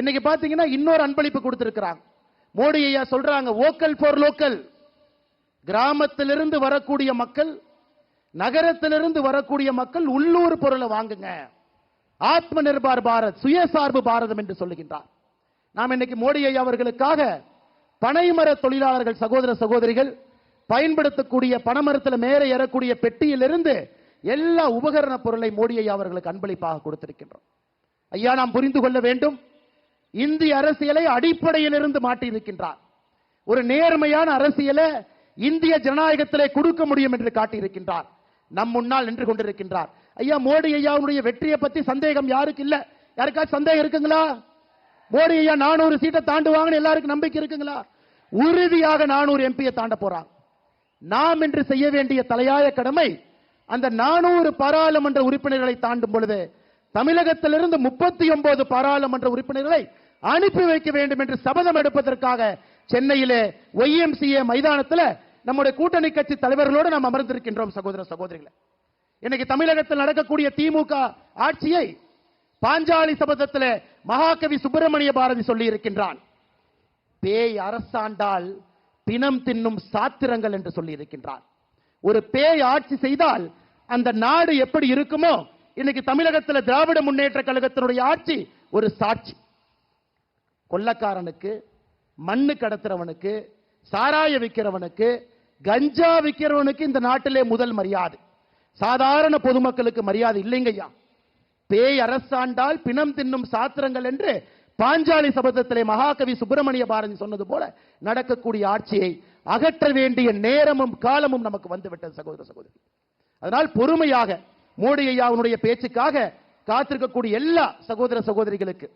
இன்னைக்கு பாத்தீங்கன்னா இன்னொரு அன்பளிப்பு கொடுத்திருக்கிறாங்க. மோடி ஐயா சொல்றாங்க ஓக்கல் ஃபார் லோக்கல் கிராமத்திலிருந்து வரக்கூடிய மக்கள் நகரத்திலிருந்து வரக்கூடிய மக்கள் உள்ளூர் பொருளை வாங்குங்க. ஆத்ம நிர்பார் பாரத் சுயசார்பு பாரதம் என்று சொல்லுகின்றார். நாம் இன்னைக்கு மோடி ஐயா அவர்களுக்காக பனைமர தொழிலாளர்கள் சகோதர சகோதரிகள் பயன்படுத்தக்கூடிய பனைமரத்தில் மேலே ஏறக்கூடிய பெட்டியிலிருந்து எல்லா உபகரண பொருளை மோடி ஐயா அவர்களுக்கு அன்பளிப்பாக கொடுத்திருக்கின்றோம். ஐயா நாம் புரிந்து கொள்ள வேண்டும். இந்திய அரசியலை அடிப்படையிலிருந்து மாட்டியிருக்கின்றார் ஒரு நேர்மையான அரசியலை இந்திய ஜனநாயகத்திலே கொடுக்க முடியும் என்று காட்டியிருக்கின்றார். நம் முன்னால் நின்று கொண்டிருக்கின்றார். ஐயா மோடி ஐயாவுடைய வெற்றியை பத்தி சந்தேகம் யாருக்கு இல்ல? யாருக்காச்சும் சந்தேகம் இருக்குங்களா? மோடி ஐயா நானூறு சீட்டை தாண்டுவாங்கன்னு எல்லாருக்கும் நம்பிக்கை இருக்குங்களா? உறுதியாக நானூறு எம்பியை தாண்ட போறாங்க நாம் இன்று செய்ய வேண்டிய தலையாய கடமை அந்த நானூறு பாராளுமன்ற உறுப்பினர்களை தாண்டும் பொழுது தமிழகத்திலிருந்து முப்பத்தி ஒன்பது பாராளுமன்ற உறுப்பினர்களை அனுப்பி வைக்க வேண்டும் என்று சபதம் எடுப்பதற்காக சென்னையிலே ஒய்எம்சிஏ மைதானத்தில் நம்முடைய கூட்டணி கட்சி தலைவர்களோடு நாம் அமர்ந்திருக்கின்றோம் சகோதர சகோதரிகளை. இன்னைக்கு தமிழகத்தில் நடக்கக்கூடிய திமுக ஆட்சியை பாஞ்சாலி சபதத்தில் மகாகவி சுப்பிரமணிய பாரதி சொல்லி இருக்கின்றான் பேய் அரசாண்டால் பிணம் தின்னும் சாத்திரங்கள் என்று சொல்லி இருக்கின்றார் ஒரு பேய் ஆட்சி செய்தால் அந்த நாடு எப்படி இருக்குமோ இன்னைக்கு தமிழகத்தில் திராவிட முன்னேற்ற கழகத்தினுடைய ஆட்சி ஒரு சாட்சி. கொள்ளக்காரனுக்கு மண்ணு கடத்துறவனுக்கு சாராய விற்கிறவனுக்கு கஞ்சா விற்கிறவனுக்கு இந்த நாட்டிலே முதல் மரியாதை. சாதாரண பொதுமக்களுக்கு மரியாதை இல்லைங்கய்யா பேய் அரசாண்டால் பிணம் தின்னும் சாத்திரங்கள் என்று பாஞ்சாலி சபதத்திலே மகாகவி சுப்பிரமணிய பாரதி சொன்னது போல நடக்கக்கூடிய ஆட்சியை அகற்ற வேண்டிய நேரமும் காலமும் நமக்கு வந்துவிட்டது சகோதர சகோதரி. அதனால் பொறுமையாக மோடி ஐயாவுடைய பேச்சுக்காக காத்திருக்கக்கூடிய எல்லா சகோதர சகோதரிகளுக்கு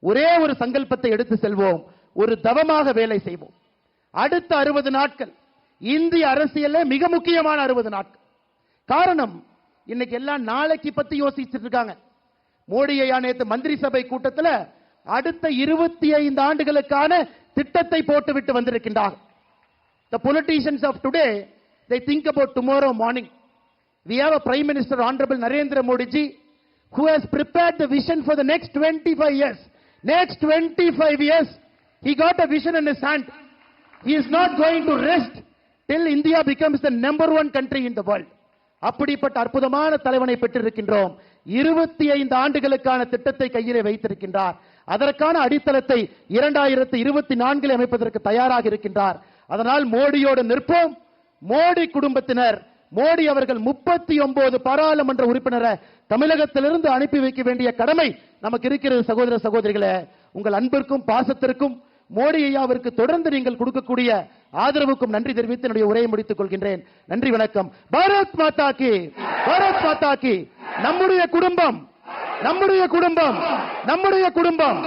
ஒரே ஒரு சங்கல்பத்தை எடுத்து செல்வோம். ஒரு தவமாக வேலை செய்வோம். அடுத்த அறுபது நாட்கள் இந்திய அரசியல்ல மிக முக்கியமான அறுபது நாட்கள். காரணம் இன்னைக்கு எல்லாம் நாளைக்கு பத்தி யோசிச்சுட்டு இருக்காங்க. மோடி ஐயா மந்திரி சபை கூட்டத்தில் அடுத்த இருபத்தி ஐந்து ஆண்டுகளுக்கான திட்டத்தை போட்டுவிட்டு வந்திருக்கின்றார் the politicians of today they think about tomorrow morning We have a Prime Minister, Honorable Narendra Modi ji, who has prepared the vision for the next 25 years. Next 25 years, he got a vision in his hand. He is not going to rest till India becomes the number one country in the world. அப்படிப்பட்ட அற்புதமான தலைவனை பெற்றிருக்கின்றோம் இருபத்தி ஐந்து ஆண்டுகளுக்கான திட்டத்தை கையிலே வைத்திருக்கின்றார் அதற்கான அடித்தளத்தை இரண்டாயிரத்தி இருபத்தி நான்கில் அமைப்பதற்கு தயாராக இருக்கின்றார் அதனால் மோடியோடு நிற்போம் மோடி குடும்பத்தினர் மோடி அவர்கள் முப்பத்தி ஒன்பது பாராளுமன்ற உறுப்பினரை தமிழகத்திலிருந்து அனுப்பி வைக்க வேண்டிய கடமை நமக்கு இருக்கிறது சகோதர சகோதரிகளே. உங்கள் அன்பிற்கும் பாசத்திற்கும் மோடி ஐயாவிற்கு தொடர்ந்து நீங்கள் கொடுக்கக்கூடிய ஆதரவுக்கும் நன்றி தெரிவித்து என்னுடைய உரையை முடித்துக் கொள்கின்றேன். நன்றி வணக்கம். பாரத் மாதா கி. பாரத் மாதா கி. நம்முடைய குடும்பம் நம்முடைய குடும்பம் நம்முடைய குடும்பம்.